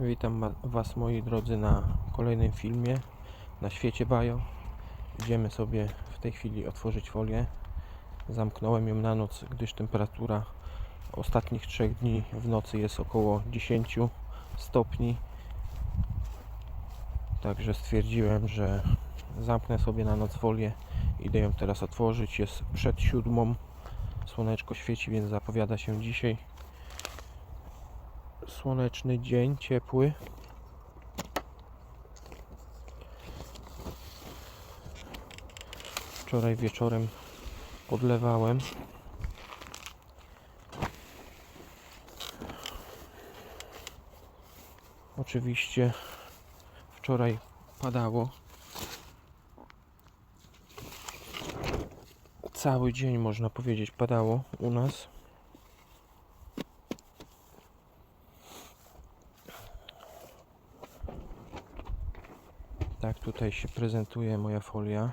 Witam Was moi drodzy na kolejnym filmie na świecie Bajo. Idziemy sobie w tej chwili otworzyć folię. Zamknąłem ją na noc, gdyż temperatura ostatnich trzech dni w nocy jest około 10 stopni. Także stwierdziłem, że zamknę sobie na noc folię. Idę ją teraz otworzyć. Jest przed siódmą. Słoneczko świeci, więc zapowiada się dzisiaj słoneczny dzień, ciepły. Wczoraj wieczorem podlewałem. Oczywiście wczoraj padało. Cały dzień można powiedzieć padało u nas. Tak tutaj się prezentuje moja folia.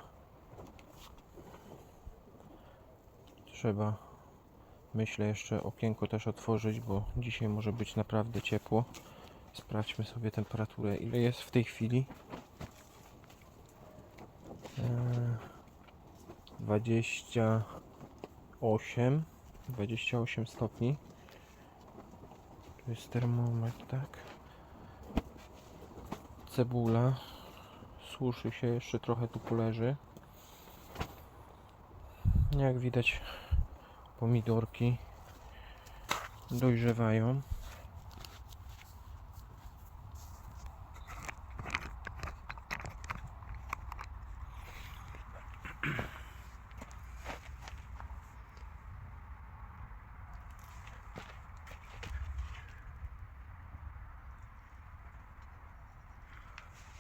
Trzeba, myślę, jeszcze okienko też otworzyć, bo dzisiaj może być naprawdę ciepło. Sprawdźmy sobie temperaturę, ile jest w tej chwili. Eee, 28 28 stopni. Tu jest termometr, tak. Cebula suszy się, jeszcze trochę tu poleży. Jak widać, pomidorki dojrzewają.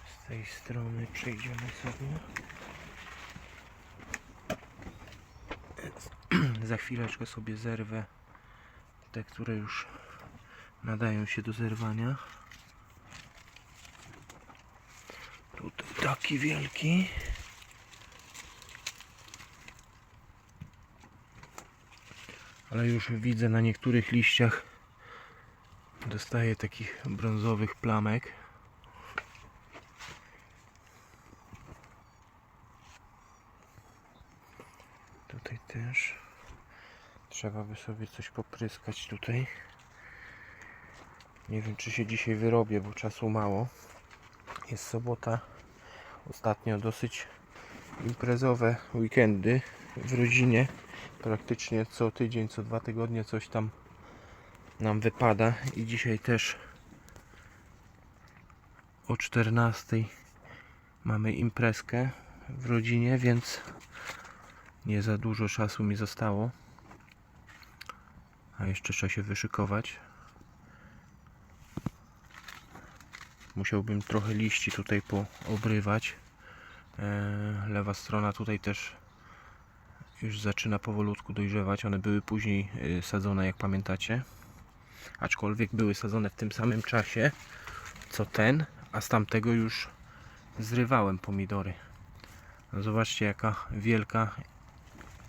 Z tej strony przejdziemy sobie. Za chwileczkę sobie zerwę te, które już nadają się do zerwania. Tutaj taki wielki. Ale już widzę na niektórych liściach dostaję takich brązowych plamek. Tutaj Trzeba by sobie coś popryskać tutaj. Nie wiem, czy się dzisiaj wyrobię, bo czasu mało. Jest sobota. Ostatnio dosyć imprezowe weekendy w rodzinie. Praktycznie co tydzień, co dwa tygodnie coś tam nam wypada. I dzisiaj też o 14 mamy imprezkę w rodzinie, więc nie za dużo czasu mi zostało. A jeszcze trzeba się wyszykować. Musiałbym trochę liści tutaj poobrywać. E, Lewa strona tutaj też już zaczyna powolutku dojrzewać. One były później e, sadzone, jak pamiętacie. Aczkolwiek były sadzone w tym samym czasie co ten, a z tamtego już zrywałem pomidory. No zobaczcie jaka wielka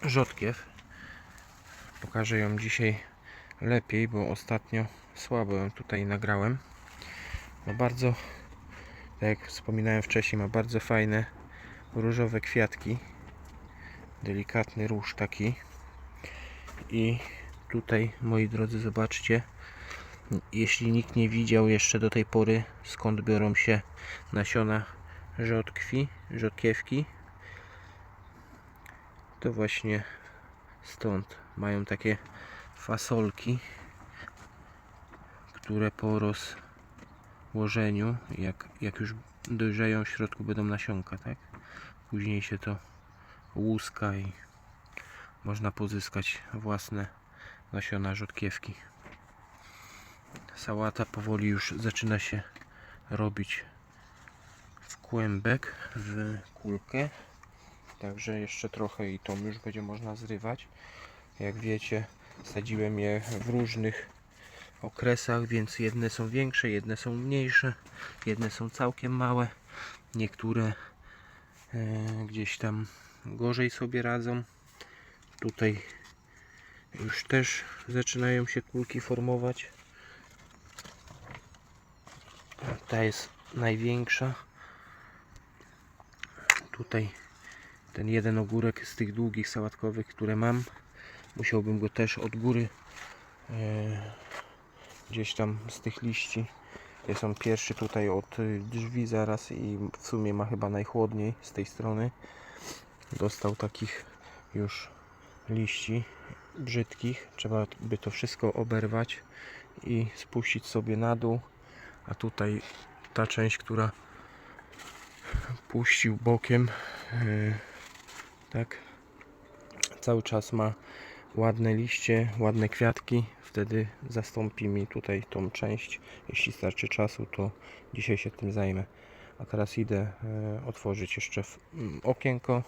rzodkiew. Pokażę ją dzisiaj lepiej, bo ostatnio słabo ją tutaj nagrałem. Ma bardzo, tak jak wspominałem wcześniej, ma bardzo fajne różowe kwiatki. Delikatny róż taki. I tutaj, moi drodzy, zobaczcie, jeśli nikt nie widział jeszcze do tej pory, skąd biorą się nasiona rzodkwi, rzodkiewki, to właśnie stąd mają takie fasolki, które po rozłożeniu, jak, jak już dojrzeją, w środku będą nasionka, tak? Później się to łuska i można pozyskać własne nasiona rzodkiewki. Sałata powoli już zaczyna się robić w kłębek, w kulkę. Także jeszcze trochę i tą już będzie można zrywać. Jak wiecie, sadziłem je w różnych okresach, więc jedne są większe, jedne są mniejsze, jedne są całkiem małe, niektóre e, gdzieś tam gorzej sobie radzą. Tutaj już też zaczynają się kulki formować. Ta jest największa. Tutaj ten jeden ogórek z tych długich sałatkowych, które mam. Musiałbym go też od góry e, gdzieś tam z tych liści. Jest on pierwszy tutaj od y, drzwi zaraz i w sumie ma chyba najchłodniej z tej strony. Dostał takich już liści brzydkich. Trzeba by to wszystko oberwać i spuścić sobie na dół. A tutaj ta część, która puścił bokiem, yy, tak, cały czas ma ładne liście, ładne kwiatki. Wtedy zastąpi mi tutaj tą część. Jeśli starczy czasu, to dzisiaj się tym zajmę. A teraz idę e, otworzyć jeszcze mm, okienko.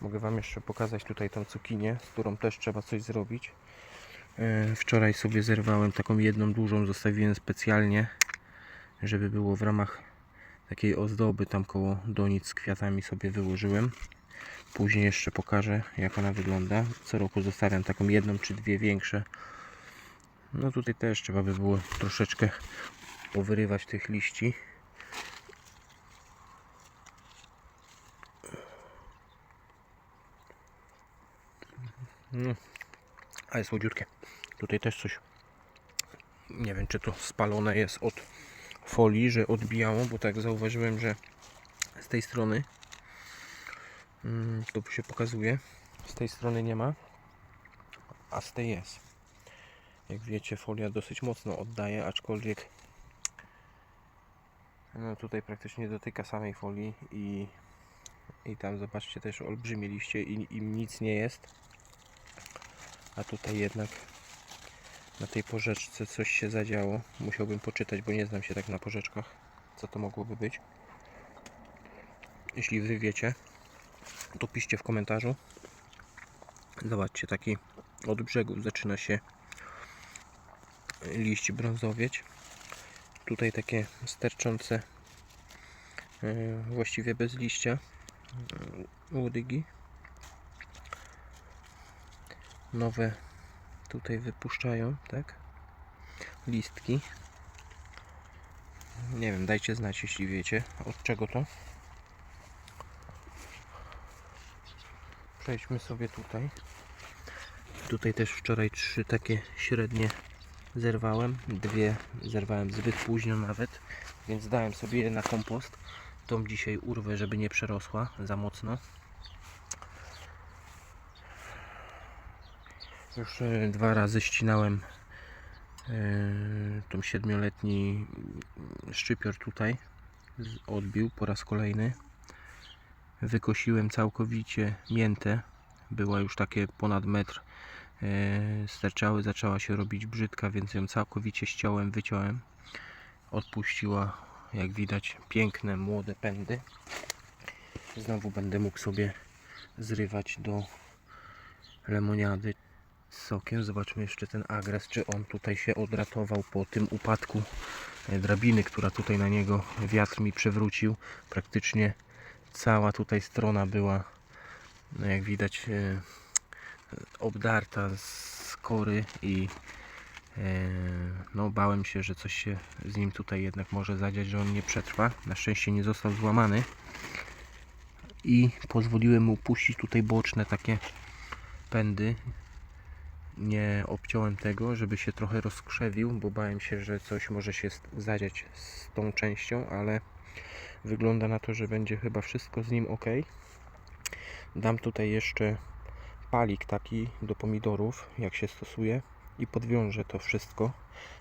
Mogę Wam jeszcze pokazać tutaj tą cukinię, z którą też trzeba coś zrobić. E, Wczoraj sobie zerwałem taką jedną dużą, zostawiłem specjalnie, żeby było w ramach takiej ozdoby tam koło donic z kwiatami sobie wyłożyłem. Później jeszcze pokażę jak ona wygląda. Co roku zostawiam taką jedną czy dwie większe. No tutaj też trzeba by było troszeczkę powyrywać tych liści. No, ale słodziutkie. Tutaj też coś. Nie wiem, czy to spalone jest od folii, że odbijało, bo tak zauważyłem, że z tej strony mm, tu się pokazuje. Z tej strony nie ma, a z tej jest. Jak wiecie, folia dosyć mocno oddaje, aczkolwiek no tutaj praktycznie dotyka samej folii i, i tam zobaczcie też olbrzymie liście i im nic nie jest. A tutaj jednak na tej porzeczce coś się zadziało. Musiałbym poczytać, bo nie znam się tak na porzeczkach, co to mogłoby być. Jeśli wy wiecie, to piszcie w komentarzu. Zobaczcie, taki od brzegu zaczyna się liść brązowieć. Tutaj takie sterczące, e, właściwie bez liścia, e, łodygi. Nowe tutaj wypuszczają, tak? Listki. Nie wiem, dajcie znać, jeśli wiecie, od czego to. Przejdźmy sobie tutaj. Tutaj też wczoraj trzy takie średnie zerwałem. Dwie zerwałem zbyt późno nawet, więc dałem sobie je na kompost. Tą dzisiaj urwę, żeby nie przerosła za mocno. Już e, dwa razy ścinałem e, tą siedmioletni szczypior tutaj. Odbił po raz kolejny. Wykosiłem całkowicie miętę. Była już takie ponad metr e, sterczały, zaczęła się robić brzydka, więc ją całkowicie ściąłem, wyciąłem. Odpuściła, jak widać, piękne młode pędy. Znowu będę mógł sobie zrywać do lemoniady sokiem. Zobaczmy jeszcze ten agres, czy on tutaj się odratował po tym upadku e, drabiny, która tutaj na niego wiatr mi przewrócił. Praktycznie cała tutaj strona była, no jak widać, e, obdarta z kory i e, no bałem się, że coś się z nim tutaj jednak może zadziać, że on nie przetrwa. Na szczęście nie został złamany i pozwoliłem mu puścić tutaj boczne takie pędy. Nie obciąłem tego, żeby się trochę rozkrzewił, bo bałem się, że coś może się zadziać z tą częścią, ale wygląda na to, że będzie chyba wszystko z nim ok. Dam tutaj jeszcze palik taki do pomidorów, jak się stosuje i podwiążę to wszystko,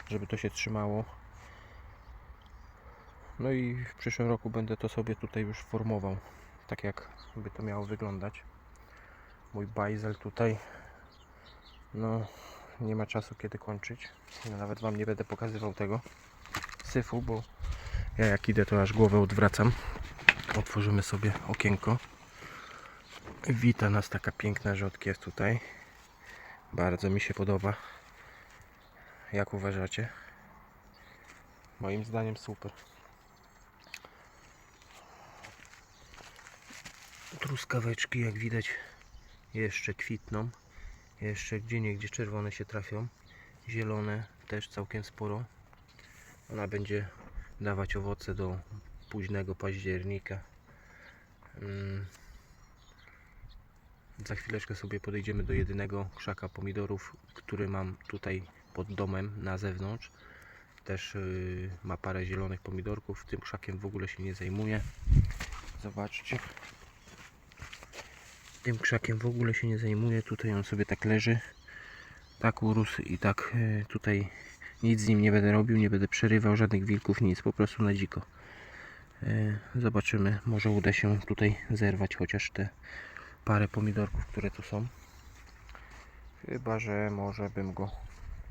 żeby to się trzymało. No i w przyszłym roku będę to sobie tutaj już formował, tak jak by to miało wyglądać. Mój bajzel tutaj, no nie ma czasu kiedy kończyć. Ja nawet Wam nie będę pokazywał tego syfu, bo ja jak idę to aż głowę odwracam. Otworzymy sobie okienko. Wita nas taka piękna rzodkiew tutaj. Bardzo mi się podoba. Jak uważacie? Moim zdaniem super. Truskaweczki jak widać jeszcze kwitną. Jeszcze gdzie niegdzie czerwone się trafią. Zielone też całkiem sporo. Ona będzie dawać owoce do późnego października. Mm. Za chwileczkę sobie podejdziemy do jedynego krzaka pomidorów, który mam tutaj pod domem na zewnątrz. Też yy, ma parę zielonych pomidorków. Tym krzakiem w ogóle się nie zajmuję. Zobaczcie. Tym krzakiem w ogóle się nie zajmuję. Tutaj on sobie tak leży. Tak urósł i tak yy, tutaj nic z nim nie będę robił. Nie będę przerywał żadnych wilków, nic. Po prostu na dziko. Yy, Zobaczymy. Może uda się tutaj zerwać chociaż te parę pomidorków, które tu są. Chyba, że może bym go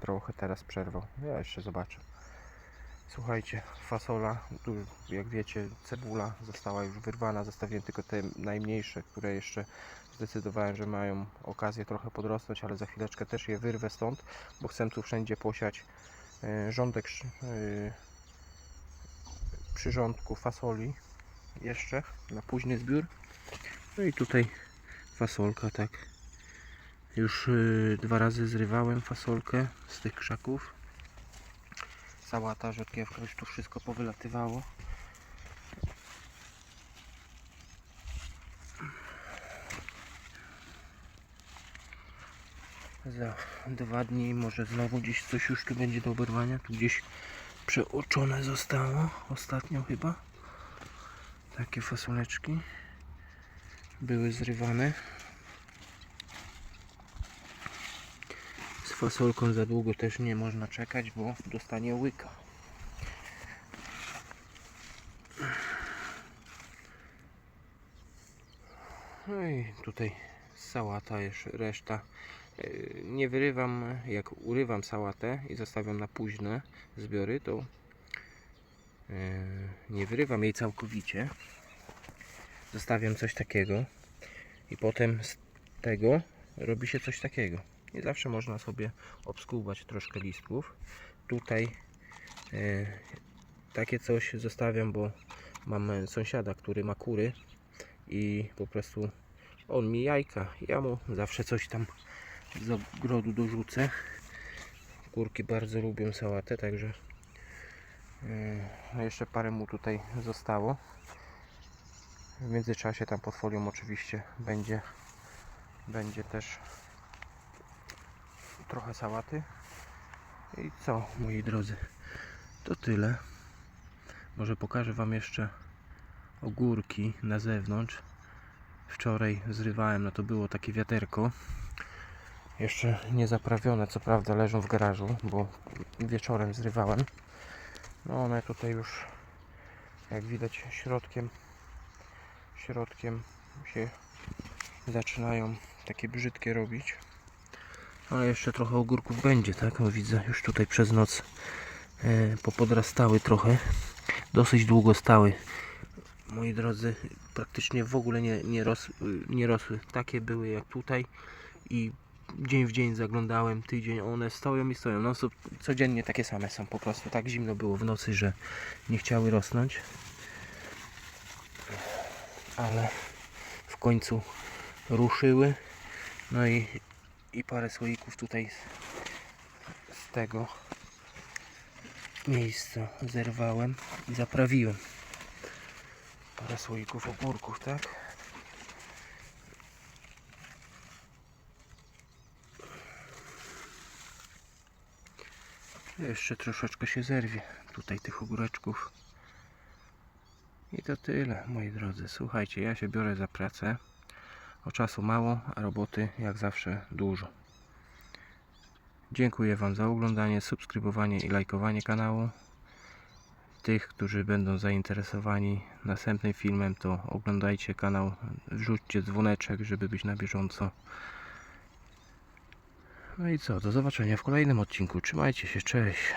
trochę teraz przerwał. Ja jeszcze zobaczę. Słuchajcie, fasola, tu jak wiecie, cebula została już wyrwana. Zostawiłem tylko te najmniejsze, które jeszcze zdecydowałem, że mają okazję trochę podrosnąć, ale za chwileczkę też je wyrwę stąd, bo chcę tu wszędzie posiać e, rządek e, przyrządku fasoli jeszcze na późny zbiór. No i tutaj fasolka, tak. Już y, dwa razy zrywałem fasolkę z tych krzaków. Sałata, rzodkiewka, już tu wszystko powylatywało. Za dwa dni może znowu gdzieś coś już tu będzie do oberwania. Tu gdzieś przeoczone zostało ostatnio chyba. Takie fasoleczki były zrywane. Fasolką za długo też nie można czekać, bo dostanie łyka. No i tutaj sałata jeszcze reszta. Yy, Nie wyrywam, jak urywam sałatę i zostawiam na późne zbiory, to yy, nie wyrywam jej całkowicie. Zostawiam coś takiego i potem z tego robi się coś takiego. I zawsze można sobie obskubać troszkę listków. Tutaj e, takie coś zostawiam, bo mam sąsiada, który ma kury i po prostu on mi jajka. Ja mu zawsze coś tam z ogrodu dorzucę. Kurki bardzo lubią sałatę, także e, a jeszcze parę mu tutaj zostało. W międzyczasie tam pod folią oczywiście będzie, będzie też trochę sałaty. I co, moi drodzy, to tyle. Może pokażę Wam jeszcze ogórki na zewnątrz. Wczoraj zrywałem, no to było takie wiaterko. Jeszcze nie zaprawione, co prawda leżą w garażu, bo wieczorem zrywałem. No one tutaj już, jak widać, środkiem środkiem się zaczynają takie brzydkie robić. Ale jeszcze trochę ogórków będzie, tak? No widzę, już tutaj przez noc e, popodrastały trochę. Dosyć długo stały. Moi drodzy, praktycznie w ogóle nie, nie, ros, nie rosły. Takie były jak tutaj i dzień w dzień zaglądałem, tydzień, one stoją i stoją. No, codziennie takie same są po prostu. Tak zimno było w nocy, że nie chciały rosnąć ale w końcu ruszyły. No i, i parę słoików tutaj z, tego miejsca zerwałem i zaprawiłem. Parę słoików ogórków, tak? Jeszcze troszeczkę się zerwie tutaj tych ogóreczków. I to tyle, moi drodzy. Słuchajcie, ja się biorę za pracę. O czasu mało, a roboty jak zawsze dużo. Dziękuję Wam za oglądanie, subskrybowanie i lajkowanie kanału. Tych, którzy będą zainteresowani następnym filmem, to oglądajcie kanał, wrzućcie dzwoneczek, żeby być na bieżąco. No i co, do zobaczenia w kolejnym odcinku. Trzymajcie się, cześć.